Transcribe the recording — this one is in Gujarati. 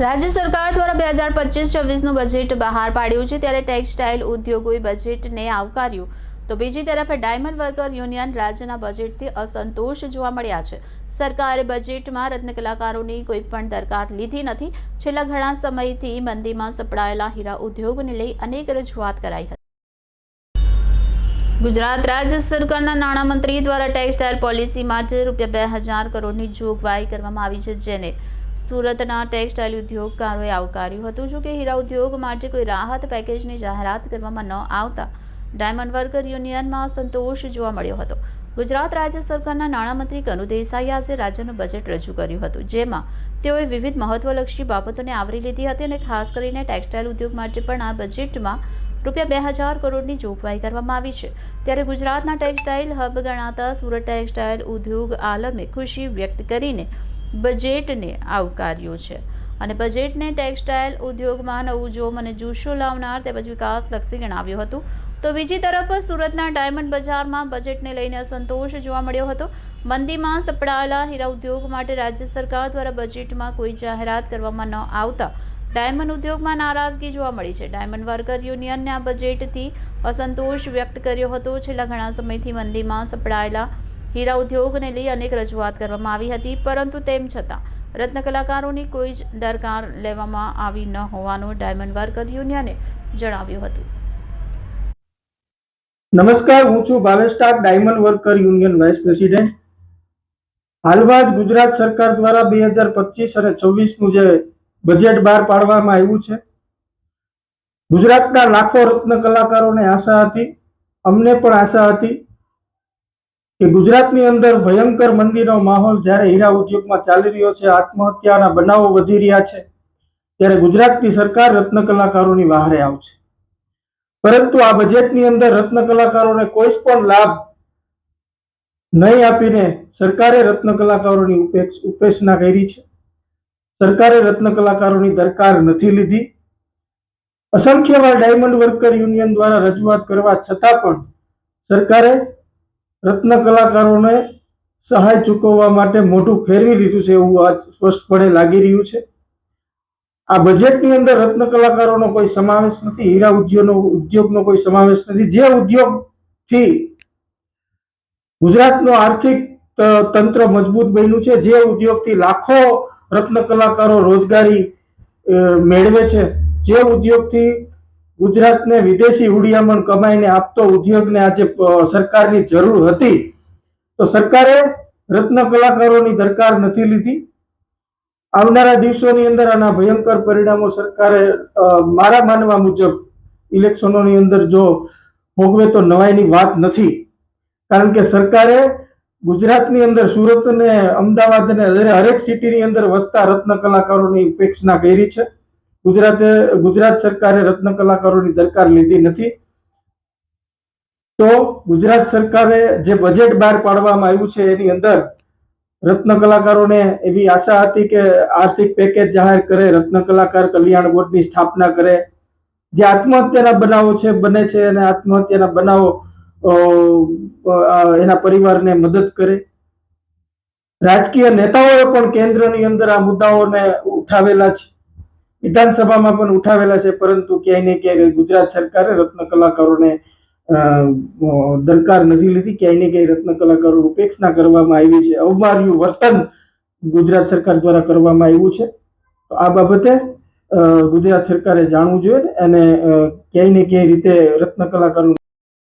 રાજ્ય સરકાર દ્વારા બે હજાર પચીસ છવ્વીસનું બજેટ બહાર પાડ્યું છે, ત્યારે ટેક્સટાઇલ ઉદ્યોગોએ બજેટને આવકાર્યું. તો બીજી તરફ ડાયમંડ વર્કર યુનિયન રાજ્યના બજેટથી અસંતોષ જોવા મળ્યા છે. સરકારે બજેટમાં રત્ન કોઈ પણ દરકાર લીધી નથી. છેલ્લા ઘણા સમયથી મંદીમાં સપડાયેલા હીરા ઉદ્યોગને લઈ અનેક રજૂઆત કરાઈ હતી. ગુજરાત રાજ્ય સરકારના નાણામંત્રી દ્વારા ટેક્સટાઇલ પોલિસી માટે રૂપિયા બે હજાર કરોડની જોગવાઈ કરવામાં આવી છે, જેને સુરતના ટેક્સટાઇલ ઉદ્યોગકારોએ આવકાર્યું હતું. જો કે હીરા ઉદ્યોગ માટે કોઈ રાહત પેકેજની જાહેરાત કરવામાં ન આવતા ડાયમંડ વર્કર યુનિયનમાં સંતોષ જોવા મળ્યો હતો. ગુજરાત રાજ્ય સરકારના નાણામંત્રી કનુ દેસાઈએ આજે રાજ્યનું બજેટ રજૂ કર્યું હતું, જેમાં તેઓએ વિવિધ મહત્વલક્ષી બાબતોને આવરી લીધી હતી અને ખાસ કરીને ટેક્સટાઇલ ઉદ્યોગ માટે પણ આ બજેટમાં રૂપિયા બે હજાર કરોડની જોગવાઈ કરવામાં આવી છે. ત્યારે ગુજરાતના ટેક્સટાઇલ હબ ગણાતા સુરત ટેક્સટાઇલ ઉદ્યોગ આલમે ખુશી વ્યક્ત કરીને બજેટને આવકાર્યું છે. અને બજેટને ટેક્સટાઇલ ઉદ્યોગમાં નવું જોમ અને જુસ્સો લાવનાર તેમજ વિકાસલક્ષી ગણાવ્યું હતું. તો બીજી તરફ સુરતના ડાયમંડ બજારમાં બજેટને લઈને અસંતોષ જોવા મળ્યો હતો. મંદીમાં સપડાયેલા હીરા ઉદ્યોગ માટે રાજ્ય સરકાર દ્વારા બજેટમાં કોઈ જાહેરાત કરવામાં ન આવતા ડાયમંડ ઉદ્યોગમાં નારાજગી જોવા મળી છે. ડાયમંડ વર્કર યુનિયનને આ બજેટથી અસંતોષ વ્યક્ત કર્યો હતો. છેલ્લા ઘણા સમયથી મંદીમાં સપડાયેલા હીરા ઉદ્યોગને લઈ અનેક રજૂઆત કરવામાં આવી હતી, પરંતુ તેમ છતાં રત્ન કલાકારોની કોઈ જ દરકાર લેવામાં આવી ન હોવાનું ડાયમંડ વર્કર યુનિયને જણાવ્યું હતું. નમસ્કાર, હું છું Bhavesh diamond worker union vice president. હાલમાં જ ગુજરાત સરકાર દ્વારા બે હજાર પચીસ અને છવ્વીસનું જે બજેટ બહાર પાડવામાં આવ્યું છે, ગુજરાતના લાખો રત્ન કલાકારોને આશા હતી, અમને પણ આશા હતી કે ગુજરાતની અંદર ભયંકર મંદીનો માહોલ જ્યારે હીરા ઉદ્યોગમાં ચાલી રહ્યો છે, આત્મહત્યાના બનાવો વધી રહ્યા છે, ત્યારે ગુજરાતની સરકાર રત્ન કલાકારોની વહારે આવશે. પરંતુ આ બજેટની અંદર રત્ન કલાકારોને કોઈ પણ લાભ નહીં આપીને સરકારે રત્ન કલાકારોની ઉપેક્ષ ઉપેક્ષના કરી છે. સરકારે રત્ન કલાકારોની દરકાર નથી લીધી. અસંખ્ય વાર ડાયમંડ વર્કર યુનિયન દ્વારા રજૂઆત કરવા છતાં પણ સરકારે રત્ન કલાકારોને સહાય ચૂકવવા માટે મોઢું ફેરવી લીધું છે એવું આજ સ્પષ્ટપણે લાગી રહ્યું છે. આ બજેટની અંદર રત્ન કલાકારોનો કોઈ સમાવેશ નથી, હીરા ઉદ્યોગનો ઉદ્યોગનો કોઈ સમાવેશ નથી. જે ઉદ્યોગથી ગુજરાતનો આર્થિક તંત્ર મજબૂત બન્યું છે, જે ઉદ્યોગથી લાખો રત્ન કલાકારો રોજગારી મેળવે છે, જે ઉદ્યોગથી ગુજરાતને વિદેશી હુડિયામણ કમાઈને આપતો ઉદ્યોગને આજે સરકારની જરૂર હતી. તો સરકારે રત્ન કલાકારોની દરકાર નથી લીધી. આવનારા દિવસોની અંદર આના ભયંકર પરિણામો સરકારે મારા માનવા મુજબ ઇલેક્શનોની અંદર જો ભોગવે તો નવાઈની વાત નથી. કારણ કે સરકારે ગુજરાતની અંદર સુરત અમદાવાદને અમદાવાદ હરેક સિટીની અંદર વસતા રત્ન કલાકારોની ઉપેક્ષા કરી છે. ગુજરાતે ગુજરાત સરકારે રત્ન કલાકારોની દરકાર લીધી નથી. તો ગુજરાત સરકારે જે બજેટ બહાર પાડવામાં આવ્યું છે એની અંદર રત્ન કલાકારોને એવી આશા હતી કે આર્થિક પેકેજ જાહેર કરે, રત્ન કલાકાર કલ્યાણ બોર્ડની સ્થાપના કરે. જે આત્મહત્યાના બનાવો છે, બને છે અને આત્મહત્યાના બનાવો એના પરિવારને મદદ કરે. રાજકીય નેતાઓએ પણ કેન્દ્રની અંદર આ મુદ્દાઓને ઉઠાવેલા છે. વિધાનસભામાં પણ ઉઠાવેલા છે, પરંતુ ક્યાંય ને ક્યાંય ગુજરાત સરકારે રત્ન કલાકારોને દરકાર નથી લીધી. ક્યાંય ને ક્યાંય રત્ન કલાકારો ઉપેક્ષા કરવામાં આવી છે. અવમાર્યું વર્તન ગુજરાત સરકાર દ્વારા કરવામાં આવ્યું છે. તો આ બાબતે ગુજરાત સરકારે જાણવું જોઈએ અને ક્યાંય ને ક્યાંય રીતે રત્ન કલાકારો